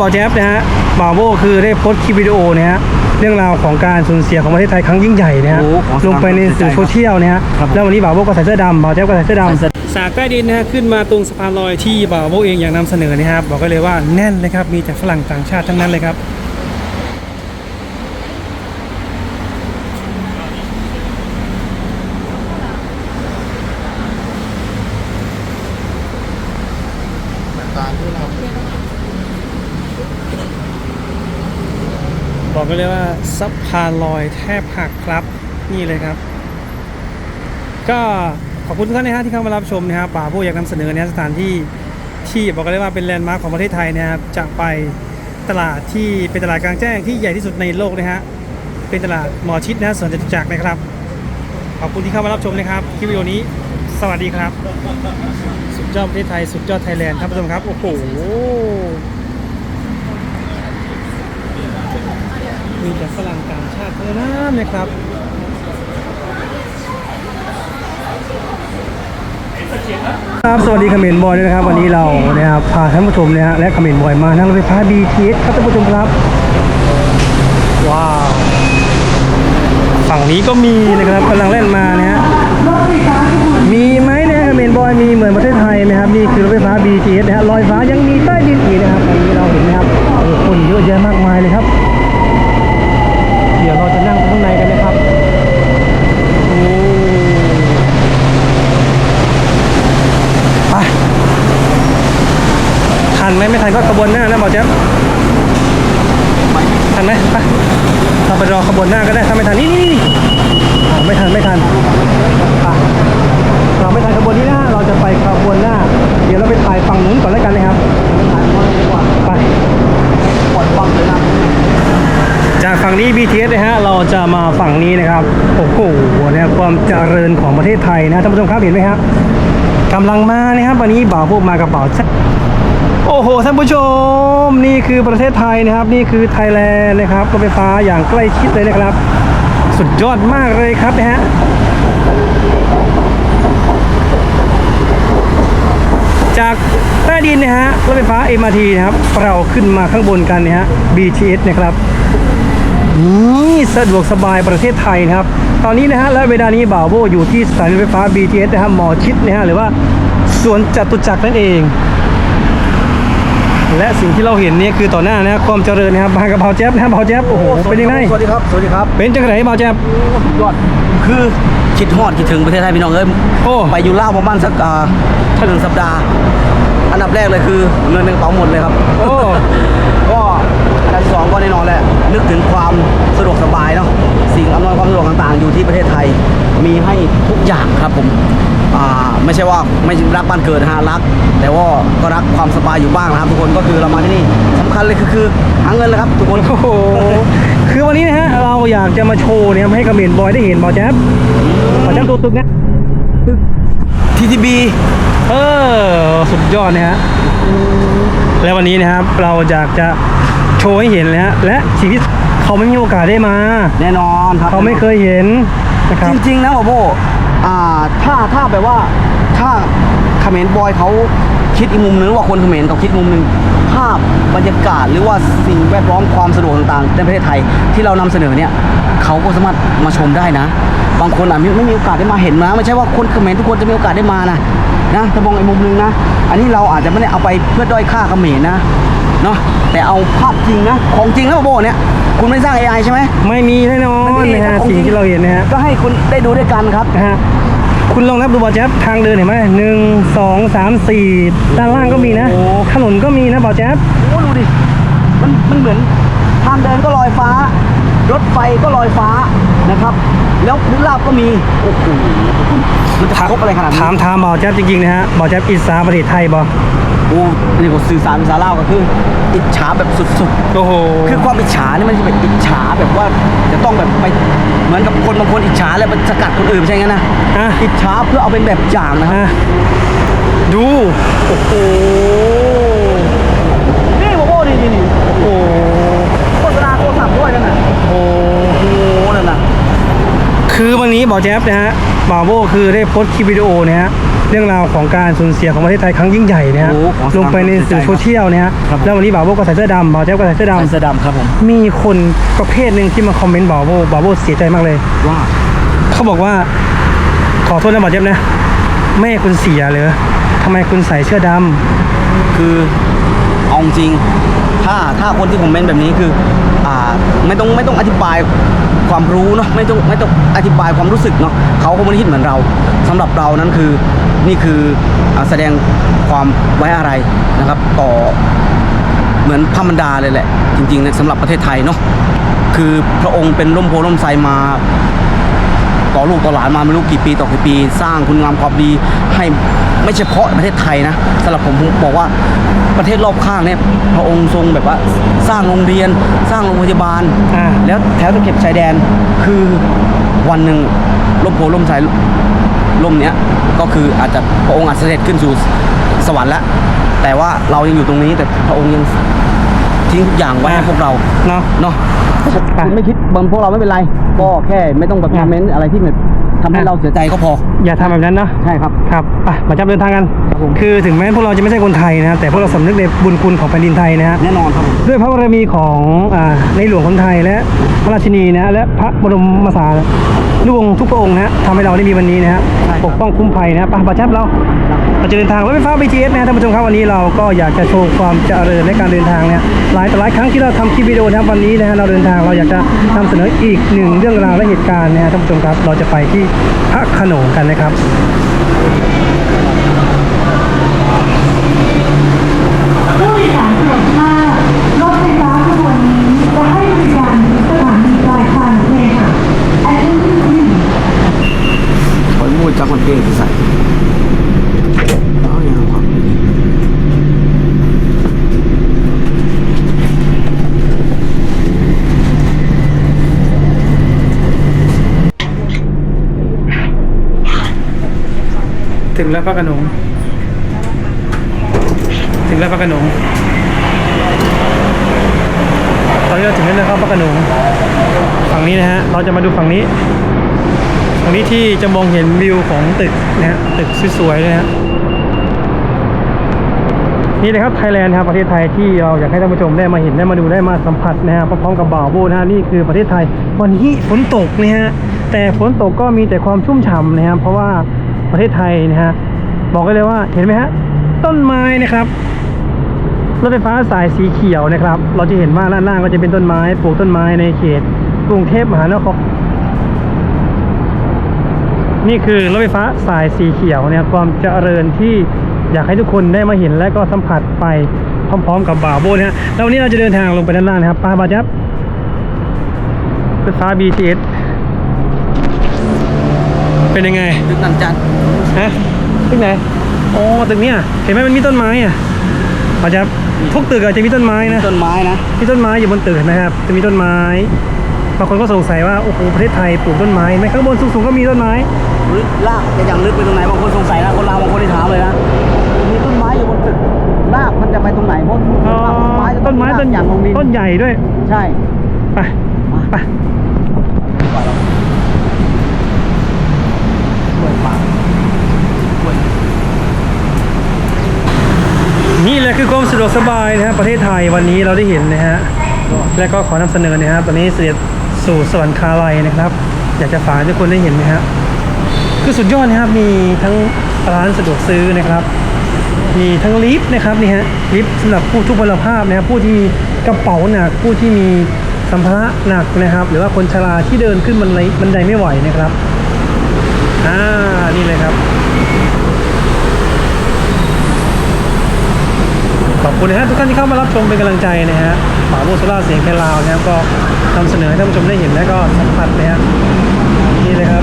บอแจ๊บนะฮะบ่าวโบคือได้โพสต์คลิปวิดีโอนะฮะเรื่องราวของการสูญเสียของประเทศไทยครั้งยิ่งใหญ่นะฮะโอ้ขอแสดงลงไปในสื่อโซเชียลนะฮะครับแล้ววันนี้บ่าวโบก็ใส่เสื้อดำบ่าวแจ๊บก็ใส่เสื้อดำสากใต้ดินนะฮะขึ้นมาตรงสะพานลอยที่บ่าวโบเองอยากนำเสนอนะครับบอกกันเลยว่าแน่นเลยครับมีแต่ฝรั่งต่างชาติทั้งนั้นเลยครับ บอ กกันเลยว่าสะพานลอยแทบหักครับนี่เลยครับ ก็ขอบคุณทุกท่านนะฮะที่เข้ามารับชมนะครับป่าผู้อยากนำเสนอเนี่ยสถานที่ที่บอกกันเลยว่าเป็นแลนด์มาร์คของประเทศไทยนะครับจะไปตลาดที่เป็นตลาดกลางแจ้งที่ใหญ่ที่สุดในโลกนะฮะเป็นตลาดหมอชิดนะฮะสวนจตุจักรนะครับ ขอบคุณที่เข้ามารับชมนะครับคลิปวิดีโอนี้ สวัสดีครับ สุดยอดประเทศไทย สุดยอดไทยแลนด์ครับผู้ชมครับ โอ้โห มีแต่ฝรั่งต่างชาติเท่านั้นนะครับครับสวัสดีคอมเมนต์บอยด้วยนะครับ วันนี้เรานะครับพาท่านผู้ชมนะฮะและคอมเมนต์บอยมานั่งรถไฟฟ้า BTS ครับท่านผู้ชมครับว้าวฝั่งนี้ก็มีนะครับกำลังเล่นมานะฮะมีไหมเนี่ยคอมเมนต์บอยมีเหมือนประเทศไทยไหมครับนี่คือรถไฟฟ้า BTS นะฮะลอยฟ้ายังมีใต้ดินอีกนะครับอันนี้เราเห็นไหมครับคนเยอะแยะมากมายเลยครับ เดี๋ยวเราจะนั่งข้างในกันนะครับ โอ้ไปทั็ขบวนหน้านะหมอแจ๊บทันไหมไปเราไปรอขบวนหน้าก็ได้ถ้าไม่ทันนี่นี่ไม่ทันไม่ทันเราไม่ทันขบวนนี้นะเราจะไปขบวนหน้า เดี๋ยวเราไปถ่ายฝั่งนู้นก่อนแล้วกันนะครับไปปล่อยฟังเลยนะจากฝั่งนี้ BTS นะฮะเราจะมาฝั่งนี้นะครับโอ้โหนี่ความเจริญของประเทศไทยนะท่านผู้ชมครับเห็นไหมครับกำลังมานะครับวันนี้บ่าวพวกมากระเป๋า โอ้โหท่านผู้ชมนี่คือประเทศไทยนะครับ นี่คือไทยแลนด์นะครับรถไฟฟ้าอย่างใกล้ชิดเลยนะครับ สุดยอดมากเลยครับนะฮะจากใต้ดินนะฮะรถไฟฟ้า MRT นะครับ เราขึ้นมาข้างบนกันนะฮะ BTS นะครับนี่สะดวกสบายประเทศไทยนะครับ ตอนนี้นะฮะและเวลานี้บ่าวโบอยู่ที่สถานีรถไฟฟ้า BTS นะฮะหมอชิดนะฮะหรือว่าสวนจตุจักรนั่นเอง และสิ่งที่เราเห็นเนี่ยคือต่อหน้านะฮะความเจริญนะครับมากระเป๋าแจ๊บนะฮะเป๋าแจ๊บโอ้โหเป็นยังไงสวัสดีครับสวัสดีครับเป็นจังไหนเป๋าแจ๊บสุดยอดคือคิดฮอดคิดถึงประเทศไทยพี่น้องเอ้ยโอ้ไปอยู่ล่าวประมาณสักอ่าถ้าหนึ่งสัปดาห์ อันดับแรกเลยคือเงินในกระเป๋าหมดเลยครับโอ้ก็อันดับที่สองก็แน่นอนแหละ มีให้ทุกอย่างครับผมอ่าไม่ใช่ว่าไม่รักบ้านเกิดนะฮะรัก แต่ว่าก็รักความสบายอยู่บ้างนะครับ ทุกคนก็คือเรามาที่นี่สำคัญเลยคือคือหาเงินเลยครับทุกคนโอ้โหคือวันนี้นะฮะเราอยากจะมาโชว์เนี่ยให้กระเมนบอยได้เห็นเป๋าแจ๊บเป๋าแจ๊บตัวตึกนะทีทีบีเออสุดยอดนะฮะและวันนี้นะครับเราอยากจะโชว์ให้เห็นเลยฮะและชีวิตเขาไม่มีโอกาสได้มา แน่นอนครับเขาไม่เคยเห็น นะครับ จริงๆนะโอโบอ่าถ้าถ้าแบบว่าถ้าเขมรบอยเขาคิดอีกมุมนึงว่าคนเขมรเขาคิดมุมนึงภาพบรรยากาศหรือว่าสิ่งแวดล้อมความสะดวกต่างๆในประเทศไทยที่เรานำเสนอเนี่ยเขาก็สามารถมาชมได้นะ บางคนอะไม่ไม่มีโอกาสได้มาเห็นนะไม่ใช่ว่าคนเขมรทุกคนจะมีโอกาสได้มานะนะถ้ามองอีกมุมนึงนะ อันนี้เราอาจจะไม่ได้เอาไปเพื่อด้อยค่าเขมรนะ เนาะแต่เอาภาพจริงนะของจริงนะโอโบเนี่ยคุณไม่สร้าง AI ใช่ไหม ไม่มีแน่นอนไม่มีนะครัฮะบสิ่งที่เราเห็นนะฮะก็ให้คุณได้ดูด้วยกันครับ นะฮะคุณลองนับดูบอลแจ๊บทางเดินเห็นไหมหนึ่งสองสามสี่ด้านล่างก็มีนะโอ้ถนนก็มีนะบอลแจ๊บโอ้ดูดิ มันมันเหมือนทางเดินก็ลอยฟ้า รถไฟก็ลอยฟ้านะครับ แล้วพื้นราบก็มี โอ้โหมันจะครบอะไรขนาดนี้ถามถามบอลแจ๊บจริงๆนะฮะบอลแจ๊บอิสาประเทศไทยบอ โอ้นี่ก็สื่อสารภาษาลาวก็คือ อิจฉาแบบสุดโอ้โห ๆ คือความอิจฉานี่มันจะเป็นอิจฉาแบบว่าจะต้องแบบไปเหมือนกับคนบางคนอิจฉาแล้วมันสกัดคนอื่นไม่ใช่งั้นนะอะ อิจฉาเพื่อเอาเป็นแบบอย่างนะครับ อะดู โอ้โห นี่โอ้โหนี่นี่นี่โอ้โหโฆษณาโทรศัพท์ด้วยนั่นน่ะโอ้โหโอ้โหนั่นน่ะคือวันนี้บอแจ๊บนะฮะบาโบคือได้โพสต์คลิปวิดีโอนะฮะ เรื่องราวของการสูญเสียของประเทศไทยครั้งยิ่งใหญ่นะฮะโอ้ขอแสดงลงไปในสื่อความเสียใจโซเชียลนะฮะครับ แล้ววันนี้บ่าวโบก็ใส่เสื้อดำบ่าวแจ๊บก็ใส่เสื้อดำเสื้อดำครับผมมีคนประเภทหนึ่งที่มาคอมเมนต์บ่าวโบบาวโบเสียใจมากเลย ว่า เขาบอกว่า ขอโทษนะบ่าวเจ๊บนะแม่คุณเสียเหรอทำไมคุณใส่เสื้อดำคือเอาจริงถ้าถ้าคนที่ผมเมนแบบนี้คืออ่าไม่ต้องไม่ต้องอธิบายความรู้เนาะไม่ต้องไม่ต้องอธิบายความรู้สึกเนาะเขาก็ไม่ได้คิดเหมือนเราสำหรับเรานั้นคือ นี่คืออาแสดงความไว้อะไรนะครับต่อเหมือนพระมันดาเลยแหละ จริงๆนะสำหรับประเทศไทยเนาะคือพระองค์เป็นร่มโพล่มไทรมาต่อลูกต่อหลานมาไม่รู้กี่ปีต่อกี่ปี สร้างคุณงามความดีให้ไม่เฉพาะประเทศไทยนะสำหรับผมผมบอกว่าประเทศรอบข้างเนี่ยพระองค์ทรงแบบว่าสร้างโรงเรียนสร้างโรงพยาบาลอ่าแล้วแถวตะเข็บชายแดนคือวันหนึ่งล่มโพล่มไท รล่มเนี้ยก็คืออาจจะพระองค์อาจจะเสด็จขึ้นสู่สวรรค์แล้วแต่ว่าเรายังอยู่ตรงนี้แต่พระองค์ยังทิ้งทุกอย่างไว้ให้พวกเราเนาะเนาะไปคุณไม่คิดบางพวกเราไม่เป็นไรก็แค่ไม่ต้องแบบคอมเมนต์อะไรที่แบบทำให้เราเสียใจก็พออย่าทำแบบนั้นเนาะใช่ครับครับไปมาจับเดินทางกันครับผมคือถึงแม้พวกเราจะไม่ใช่คนไทยนะแต่พวกเราสำนึกในบุญคุณของแผ่นดินไทยนะฮะแน่นอนครับผมด้วยพระบารมีของอ่าในหลวงคนไทยและพระราชินีนะและพระบรมสารีวงศ์ทุกพระองค์นะฮะทำให้เราได้มีวันนี้นะฮะใช่ครับปกป้องคุ้มภัยนะไปะประจับเราเราจะเดินทางรถไฟฟ้า BTS นะท่านผู้ชมครับวันนี้เราก็อยากจะโชว์ความเจริญในการเดินทางเนี่ยหลายต่อหลายครั้งที่เราทำคลิปวิดีโอนะครับวันนี้นะฮะเราเดินทางเราอยากจะนำเสนออีกหนึ่งเรื่องราวและเหตุการณ์นะฮะท่านผู้ชมครับเราจะไปที่พระโขนงกันนะครับ ผู้โดยสารโปรดทราบรถไฟฟ้าขบวนนี้จะให้บริการถึงสถานีปลายทางเคหะ Attention please คนพูดจากคนเก่งที่ใส่เอาอย่างนั้นครับ ถึง แล้วพระโขนงถึงแล้วพระโขนงตอนนี้เราถึงแล้วนะครับพระโขนงฝั่งนี้นะฮะเราจะมาดูฝั่งนี้ฝั่งนี้ที่จะมองเห็นวิวของตึกนะฮะตึกสวยๆเลยนะฮะนี่เลยครับไทยแลนด์ครับประเทศไทยที่เราอยากให้ท่านผู้ชมได้มาเห็นได้มาดูได้มาสัมผัสนะฮะพร้อมๆกับบ่าวโบนะฮะนี่คือประเทศไทย วันนี้ฝนตกนะฮะแต่ฝนตกก็มีแต่ความชุ่มฉ่ำนะฮะเพราะว่าประเทศไทยนะฮะ บอกได้เลยว่าเห็นไหมฮะต้นไม้นะครับรถไฟฟ้าสายสีเขียวนะครับ เราจะเห็นว่าด้านล่างก็จะเป็นต้นไม้ปลูกต้นไม้ในเขตกรุงเทพมหานครนี่คือรถไฟฟ้าสายสีเขียวเนี่ยความเจริญที่อยากให้ทุกคนได้มาเห็นและก็สัมผัสไปพร้อมๆ กับบ่าวโบนะฮะแล้ววันนี้เราจะเดินทางลงไปด้านล่างนะครับปาบาจับรถไฟฟ้า BTS เป็นยังไงตึกนันจันทร์ฮะ ตึกไหนโอ้ตึกเนี้ยเห็นไหมมันมีต้นไม้อะบาจับทุกตึกอาจจะมีต้นไม้นะต้นไม้นะมีต้นไม้อยู่บนตึกนะครับ จะมีต้นไม้บางคนก็สงสัยว่าโอ้โหประเทศไทยปลูกต้นไม้ไหมข้างบนสูงๆก็มีต้นไม้ลึกลากจะยังลึกไปตรงไหนบางคนสงสัยนะคนลาวบางคนที่ถามเลยนะมีต้นไม้อยู่บนตึกลากมันจะไปตรงไหนเพราะอ๋อต้นไม้จะต้นไม้ต้นอย่างลงดินต้นใหญ่ด้วย ใช่ไปไป กล้วยป่ากล้วย นี่แหละคือความสะดวกสบายนะฮะประเทศไทยวันนี้เราได้เห็นนะฮะและก็ขอนำเสนอนะครับตอนนี้เสด็จสู่สวรรคาลัยนะครับ อยากจะฝากทุกคนได้เห็นนะฮะคือสุดยอดนะครับมีทั้งร้านสะดวกซื้อนะครับ มีทั้งลิฟต์นะครับนี่ฮะลิฟต์สำหรับผู้ทุพพลภาพนะครับผู้ที่มีกระเป๋าหนักผู้ที่มีสัมภาระหนักนะครับ หรือว่าคนชราที่เดินขึ้นบันไดบันไดไม่ไหวนะครับอ่านี่เลยครับ ขอบคุณนะฮะทุกท่านที่เข้ามารับชมเป็นกำลังใจนะฮะป่าโมโซล่าเสียงแคลาวนะครับก็นำเสนอให้ท่านผู้ชมได้เห็นและก็สัมผัสนะฮะนี่เลยครับ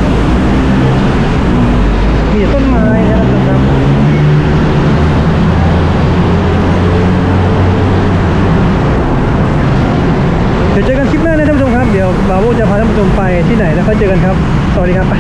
มีต่ต้นไม้นะครับท่านผู้ชมครับเดี๋ยวเจอกันคลิปหน้านะท่านผู้ชมครับเดี๋ยวบาโบจะพาท่านผู้ชมไปที่ไหนแล้วค่อยเจอกันครับ สวัสดีครับไป